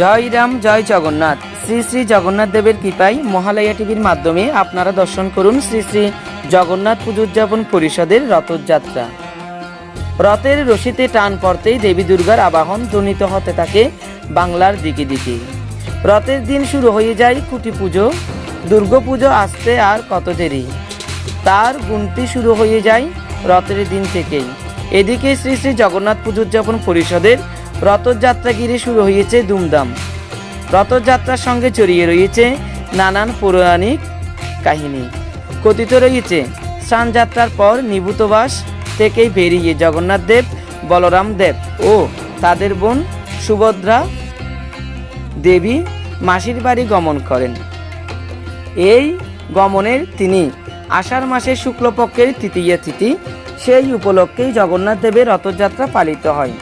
জয় রাম, জয় জগন্নাথ। শ্রী শ্রী জগন্নাথ দেবের কৃপায় মহালয়া টিভির মাধ্যমে আপনারা দর্শন করুন শ্রী শ্রী জগন্নাথ পুজো উদযাপন পরিষদের রথযাত্রা। রথের রশিতে টান পড়তেই দেবী দুর্গার আবাহন ধ্বনিত হতে থাকে বাংলার দিকে দিকে। রথের দিন শুরু হয়ে যায় কুটি পুজো দুর্গাপুজো আসতে আর কত দেরি? তার গুনতি শুরু হয়ে যায় রথের দিন থেকেই। এদিকে শ্রী শ্রী জগন্নাথ পুজো উদযাপন পরিষদের রথযাত্রা ঘিরে শুরু হয়েছে দুমদাম রথযাত্রার সঙ্গে জড়িয়ে রয়েছে নানান পৌরাণিক কাহিনী। কথিত রয়েছে স্নানযাত্রার পর নিভূতবাস থেকেই বেরিয়ে জগন্নাথ দেব, বলরাম দেব ও তাদের বোন সুভদ্রা দেবী মাসির বাড়ি গমন করেন। এই গমনের তিনি আষাঢ় মাসের শুক্লপক্ষের তৃতীয় তিথি সেই উপলক্ষেই জগন্নাথ দেবের রথযাত্রা পালিত হয়।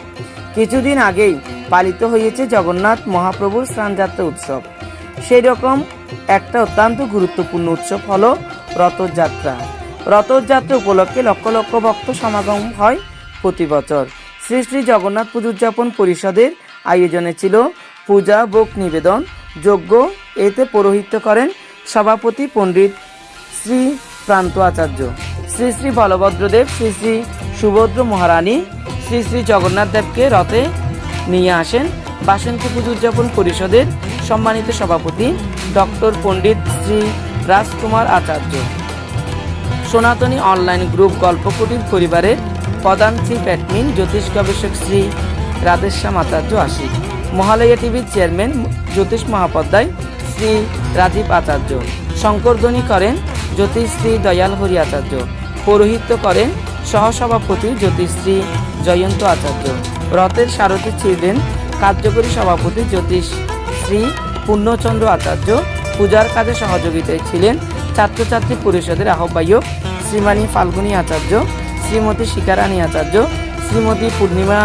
কিছুদিন আগেই পালিত হয়েছে জগন্নাথ মহাপ্রভুর স্নানযাত্রা উৎসব। সেই রকম একটা অত্যন্ত গুরুত্বপূর্ণ উৎসব হল রথযাত্রা। রথযাত্রা উপলক্ষে লক্ষ লক্ষ ভক্ত সমাগম হয় প্রতি বছর। শ্রী শ্রী জগন্নাথ পুজো উদযাপন পরিষদের আয়োজনে ছিল পূজা ভোগ নিবেদন যজ্ঞ। এতে পৌরোহিত্য করেন সভাপতি পণ্ডিত শ্রী প্রান্ত আচার্য। শ্রী শ্রী বলভদ্রদেব, শ্রী শ্রী সুভদ্র মহারানী, শ্রী শ্রী জগন্নাথ দেবকে রথে নিয়ে আসেন। বাসন্তী পুজো উদযাপন পরিষদের সম্মানিত সভাপতি ডক্টর পণ্ডিত শ্রী রাজকুমার আচার্য। সনাতনী অনলাইন গ্রুপ গল্পকুটির পরিবারের প্রধান চিফ অ্যাডমিন জ্যোতিষ গবেষক শ্রী রাধেশ্যাম আচার্য আশিক। মহালয়া টিভির চেয়ারম্যান জ্যোতিষ মহাপদ্মায় শ্রী রাজীব আচার্য। শঙ্করধ্বনি করেন জ্যোতিষশ্রী দয়াল হরি আচার্য। পৌরোহিত্য করেন সহসভাপতি জ্যোতিষশ্রী জয়ন্ত আচার্য। রথের সারথী ছিলেন কার্যকরী সভাপতি জ্যোতিষ শ্রী পূর্ণচন্দ্র আচার্য। পূজার কাজে সহযোগিতায় ছিলেন ছাত্রছাত্রী পরিষদের আহ্বায়ক শ্রীমানী ফাল্গুনী আচার্য, শ্রীমতী শিকারানী আচার্য, শ্রীমতী পূর্ণিমা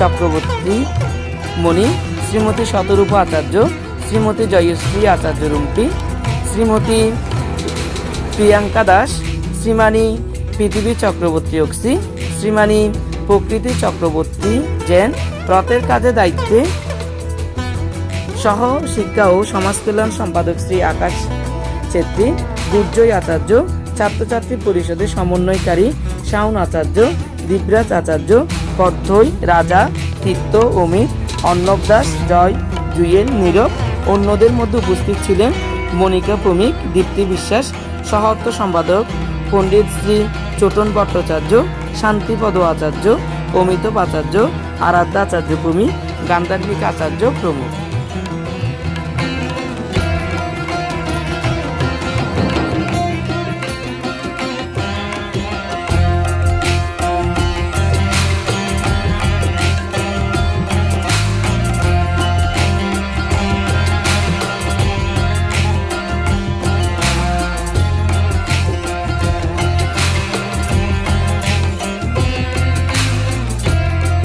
চক্রবর্তী মণি, শ্রীমতী শতরূপ আচার্য, শ্রীমতী জয়শ্রী আচার্য রুম্পি শ্রীমতী প্রিয়াঙ্কা দাস শ্রীমানী পৃথিবী চক্রবর্তী অক্সি শ্রীমানী প্রকৃতি চক্রবর্তী জেন, রথের কাজে দায়িত্বে সহ শিক্ষা ও সমাজ কল্যাণ সম্পাদক শ্রী আকাশ ছেত্রী, দুর্জয় আচার্য, ছাত্রছাত্রী পরিষদের সমন্বয়কারী শাওন আচার্য দিবরাজ আচার্য পদ্ধই রাজা, তীর্থ, অমিত, অর্ণব দাস, জয়, জুয়েল, নীরব। অন্যদের মধ্যে উপস্থিত ছিলেন মনিকা প্রমিক, দীপ্তি বিশ্বাস সহত্ব সম্পাদক পণ্ডিত শ্রী চোটন ভট্টাচার্য, শান্তিপদ আচার্য অমিত আচার্য, আরাধ্যা আচার্য ভূমি গান্ধার্বিক আচার্য প্রমুখ।